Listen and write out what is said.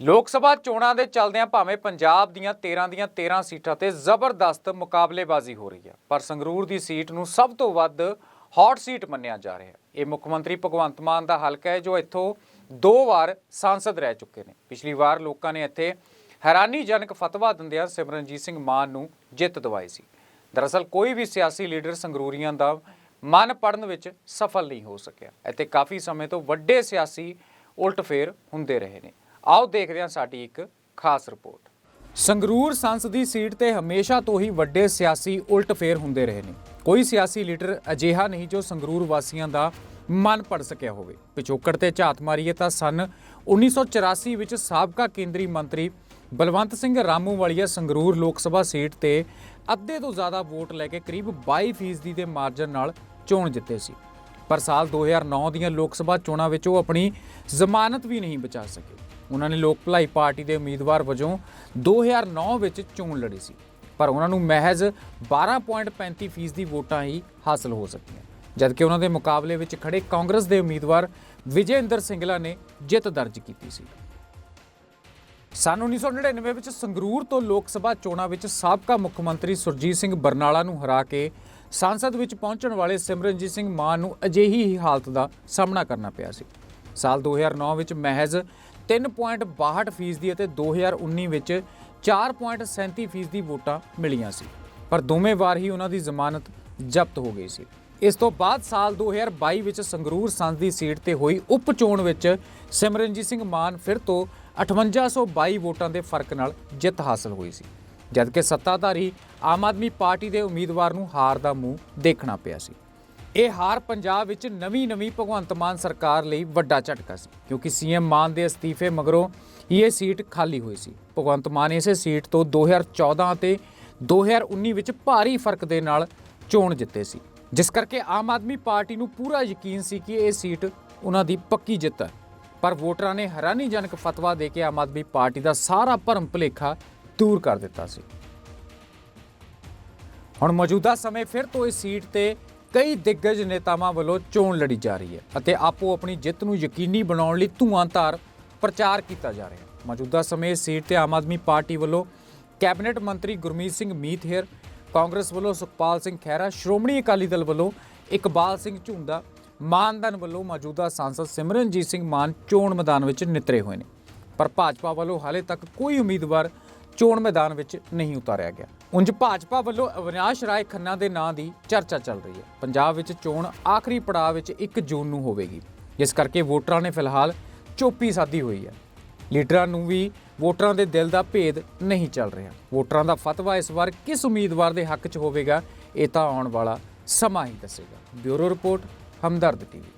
ਲੋਕ ਸਭਾ ਚੋਣਾਂ ਦੇ ਚੱਲਦਿਆਂ ਭਾਵੇਂ ਪੰਜਾਬ ਦੀਆਂ 13 ਦੀਆਂ 13 ਸੀਟਾਂ ਤੇ ਜ਼ਬਰਦਸਤ ਮੁਕਾਬਲੇਬਾਜ਼ੀ ਹੋ ਰਹੀ ਹੈ, ਪਰ ਸੰਗਰੂਰ ਦੀ ਸੀਟ ਨੂੰ ਸਭ ਤੋਂ ਵੱਧ ਹੌਟ ਸੀਟ ਮੰਨਿਆ ਜਾ ਰਿਹਾ ਹੈ। ਇਹ ਮੁੱਖ ਮੰਤਰੀ ਭਗਵੰਤ ਮਾਨ ਦਾ ਹਲਕਾ ਹੈ, ਜੋ ਇੱਥੋਂ ਦੋ ਵਾਰ ਸਾਂਸਦ ਰਹਿ ਚੁੱਕੇ ਨੇ। ਪਿਛਲੀ ਵਾਰ ਲੋਕਾਂ ਨੇ ਇੱਥੇ ਹੈਰਾਨੀਜਨਕ ਫਤਵਾ ਦਿੰਦਿਆਂ ਸਿਮਰਨਜੀਤ ਸਿੰਘ ਮਾਨ ਨੂੰ ਜਿੱਤ ਦਿਵਾਈ ਸੀ। ਦਰਅਸਲ ਕੋਈ ਵੀ ਸਿਆਸੀ ਲੀਡਰ ਸੰਗਰੂਰੀਆਂ ਦਾ ਮਨ ਪੜਨ ਵਿੱਚ ਸਫਲ ਨਹੀਂ ਹੋ ਸਕਿਆ। ਇੱਥੇ ਕਾਫੀ ਸਮੇਂ ਤੋਂ ਵੱਡੇ ਸਿਆਸੀ ਉਲਟਫੇਰ ਹੁੰਦੇ ਰਹੇ ਨੇ। ਆਓ ਦੇਖਦੇ ਹਾਂ ਸਾਡੀ ਇੱਕ ਖਾਸ ਰਿਪੋਰਟ। ਸੰਗਰੂਰ ਸੰਸਦੀ ਸੀਟ ਤੇ ਹਮੇਸ਼ਾ ਤੋਂ ਹੀ ਵੱਡੇ ਸਿਆਸੀ ਉਲਟਫੇਰ ਹੁੰਦੇ ਰਹੇ ਨੇ। ਕੋਈ ਸਿਆਸੀ ਲੀਡਰ ਅਜਿਹਾ ਨਹੀਂ ਜੋ ਸੰਗਰੂਰ ਵਾਸੀਆਂ ਦਾ ਮਨ ਪੜ ਸਕਿਆ ਹੋਵੇ। ਪਿਛੋਕੜ ਤੇ ਝਾਤ ਮਾਰੀਏ ਤਾਂ ਸਨ 1984 ਵਿੱਚ ਸਾਬਕਾ ਕੇਂਦਰੀ ਮੰਤਰੀ ਬਲਵੰਤ ਸਿੰਘ ਰਾਮੂ ਵਾਲੀਆ ਸੰਗਰੂਰ ਲੋਕ ਸਭਾ ਸੀਟ ਤੇ ਅੱਧੇ ਤੋਂ ਜ਼ਿਆਦਾ ਵੋਟ ਲੈ ਕੇ ਕਰੀਬ 22% ਦੇ ਮਾਰਜਨ ਨਾਲ ਚੋਣ ਜਿੱਤੇ ਸੀ। ਪਰ ਸਾਲ 2009 ਦੀਆਂ ਲੋਕ ਸਭਾ ਚੋਣਾਂ ਵਿੱਚ ਉਹ ਆਪਣੀ ਜ਼ਮਾਨਤ ਵੀ ਨਹੀਂ ਬਚਾ ਸਕੇ। ਉਹਨਾਂ ਨੇ ਲੋਕ ਭਲਾਈ ਪਾਰਟੀ ਦੇ ਉਮੀਦਵਾਰ ਵਜੋਂ 2009 ਵਿੱਚ ਚੋਣ ਲੜੀ ਸੀ। ਪਰ ਉਹਨਾਂ ਨੂੰ ਮਹਿਜ਼ 12.35% ਦੀ ਵੋਟਾਂ ਹੀ ਹਾਸਲ ਹੋ ਸਕੀਆਂ, ਜਦਕਿ ਉਹਨਾਂ ਦੇ ਮੁਕਾਬਲੇ ਵਿੱਚ ਖੜੇ ਕਾਂਗਰਸ ਦੇ ਉਮੀਦਵਾਰ ਵਿਜੇਂਦਰ ਸਿੰਗਲਾ ਨੇ ਜਿੱਤ ਦਰਜ ਕੀਤੀ ਸੀ। ਸਨ 1999 ਵਿੱਚ ਸੰਗਰੂਰ ਤੋਂ ਲੋਕ ਸਭਾ ਚੋਣਾਂ ਵਿੱਚ ਸਾਬਕਾ ਮੁੱਖ ਮੰਤਰੀ ਸੁਰਜੀਤ ਸਿੰਘ ਬਰਨਾਲਾ ਨੂੰ ਹਰਾ ਕੇ ਸੰਸਦ ਵਿੱਚ ਪਹੁੰਚਣ ਵਾਲੇ ਸਿਮਰਨਜੀਤ ਸਿੰਘ ਮਾਨ ਨੂੰ ਅਜਿਹੀ ਹੀ ਹਾਲਤ ਦਾ ਸਾਹਮਣਾ ਕਰਨਾ ਪਿਆ ਸੀ। ਸਾਲ 2009 ਵਿੱਚ ਮਹਿਜ਼ 3.62% ਫੀਸਦੀ ਅਤੇ 2019 ਵਿੱਚ 4.37% ਫੀਸਦੀ ਵੋਟਾਂ ਮਿਲੀਆਂ ਸੀ। ਪਰ ਦੋਵੇਂ ਵਾਰ ਹੀ ਉਹਨਾਂ ਦੀ ਜ਼ਮਾਨਤ ਜ਼ਬਤ ਹੋ ਗਈ ਸੀ। ਇਸ ਤੋਂ ਬਾਅਦ ਸਾਲ 2022 ਵਿੱਚ ਸੰਗਰੂਰ ਸੰਸਦੀ ਸੀਟ ਤੇ ਹੋਈ ਉਪ ਚੋਣ ਵਿੱਚ ਸਿਮਰਨਜੀਤ ਸਿੰਘ ਮਾਨ ਫਿਰ ਤੋਂ 5822 ਵੋਟਾਂ ਦੇ ਫ਼ਰਕ ਨਾਲ ਜਿੱਤ ਹਾਸਲ ਹੋਈ ਸੀ। ਜਦਕਿ ਸੱਤਾਧਾਰੀ ਆਮ ਆਦਮੀ ਪਾਰਟੀ ਦੇ ਉਮੀਦਵਾਰ ਨੂੰ ਹਾਰ ਦਾ ਮੂੰਹ ਦੇਖਣਾ ਪਿਆ ਸੀ। ਇਹ ਹਾਰ ਪੰਜਾਬ ਵਿੱਚ ਨਵੀਂ-ਨਵੀਂ ਭਗਵੰਤ ਮਾਨ ਸਰਕਾਰ ਲਈ ਵੱਡਾ ਝਟਕਾ ਸੀ, ਕਿਉਂਕਿ ਸੀਐਮ ਮਾਨ ਦੇ ਅਸਤੀਫੇ ਮਗਰੋਂ ਹੀ ਇਹ ਸੀਟ ਖਾਲੀ ਹੋਈ ਸੀ। ਭਗਵੰਤ ਮਾਨ ਇਸੇ ਸੀਟ ਤੋਂ 2014 ਅਤੇ 2019 ਵਿੱਚ ਭਾਰੀ ਫ਼ਰਕ ਦੇ ਨਾਲ ਚੋਣ ਜਿੱਤੇ ਸੀ। ਜਿਸ ਕਰਕੇ ਆਮ ਆਦਮੀ ਪਾਰਟੀ ਨੂੰ ਪੂਰਾ ਯਕੀਨ ਸੀ ਕਿ ਇਹ ਸੀਟ ਉਹਨਾਂ ਦੀ ਪੱਕੀ ਜਿੱਤ ਹੈ। ਪਰ ਵੋਟਰਾਂ ਨੇ ਹੈਰਾਨੀਜਨਕ ਫਤਵਾ ਦੇ ਕੇ ਆਮ ਆਦਮੀ ਪਾਰਟੀ ਦਾ ਸਾਰਾ ਭਰਮ ਭੁਲੇਖਾ ਦੂਰ ਕਰ ਦਿੱਤਾ ਸੀ। ਹੁਣ ਮੌਜੂਦਾ ਸਮੇਂ ਫਿਰ ਤੋਂ ਇਸ ਸੀਟ ਤੇ ਕਈ ਦਿੱਗਜ ਨੇਤਾਵਾਂ ਵੱਲੋਂ ਚੋਣ ਲੜੀ ਜਾ ਰਹੀ ਹੈ ਅਤੇ ਆਪੋ ਆਪਣੀ ਜਿੱਤ ਨੂੰ ਯਕੀਨੀ ਬਣਾਉਣ ਲਈ ਧੂਆਂਧਾਰ ਪ੍ਰਚਾਰ ਕੀਤਾ ਜਾ ਰਿਹਾ ਹੈ। ਮੌਜੂਦਾ ਸਮੇਂ ਸੀਟ ਤੇ ਆਮ ਆਦਮੀ ਪਾਰਟੀ ਵੱਲੋਂ ਕੈਬਨਿਟ ਮੰਤਰੀ ਗੁਰਮੀਤ ਸਿੰਘ ਮੀਤਹੇਰ, ਕਾਂਗਰਸ ਵੱਲੋਂ ਸੁਖਪਾਲ ਸਿੰਘ ਖਹਿਰਾ, ਸ਼੍ਰੋਮਣੀ ਅਕਾਲੀ ਦਲ ਵੱਲੋਂ ਇਕਬਾਲ ਸਿੰਘ ਝੁੰਦਾ ਮਾਨਦਨ ਵੱਲੋਂ ਮੌਜੂਦਾ ਸਾਂਸਦ ਸਿਮਰਨਜੀਤ ਸਿੰਘ ਮਾਨ ਚੋਣ ਮੈਦਾਨ ਵਿੱਚ ਨਿਤਰੇ ਹੋਏ ਨੇ। ਪਰ ਭਾਜਪਾ ਵੱਲੋਂ ਹਾਲੇ ਤੱਕ ਕੋਈ ਉਮੀਦਵਾਰ ਚੋਣ ਮੈਦਾਨ ਵਿੱਚ ਨਹੀਂ ਉਤਾਰਿਆ ਗਿਆ। ਉਂਝ ਭਾਜਪਾ ਵੱਲੋਂ ਅਵਿਨਾਸ਼ ਰਾਏ ਖੰਨਾ ਦੇ ਨਾਂ ਦੀ ਚਰਚਾ ਚੱਲ ਰਹੀ ਹੈ। ਪੰਜਾਬ ਵਿੱਚ ਚੋਣ ਆਖਰੀ ਪੜਾਅ ਵਿੱਚ 1 ਜੂਨ ਨੂੰ ਹੋਵੇਗੀ। ਜਿਸ ਕਰਕੇ ਵੋਟਰਾਂ ਨੇ ਫਿਲਹਾਲ ਚੋਪੀ ਸਾਧੀ ਹੋਈ ਹੈ। ਲੀਡਰਾਂ ਨੂੰ ਵੀ ਵੋਟਰਾਂ ਦੇ ਦਿਲ ਦਾ ਭੇਦ ਨਹੀਂ ਚੱਲ ਰਿਹਾ। ਵੋਟਰਾਂ ਦਾ ਫਤਵਾ ਇਸ ਵਾਰ ਕਿਸ ਉਮੀਦਵਾਰ ਦੇ ਹੱਕ 'ਚ ਹੋਵੇਗਾ, ਇਹ ਤਾਂ ਆਉਣ ਵਾਲਾ ਸਮਾਂ ਹੀ ਦੱਸੇਗਾ। Bureau report, Hamdard TV.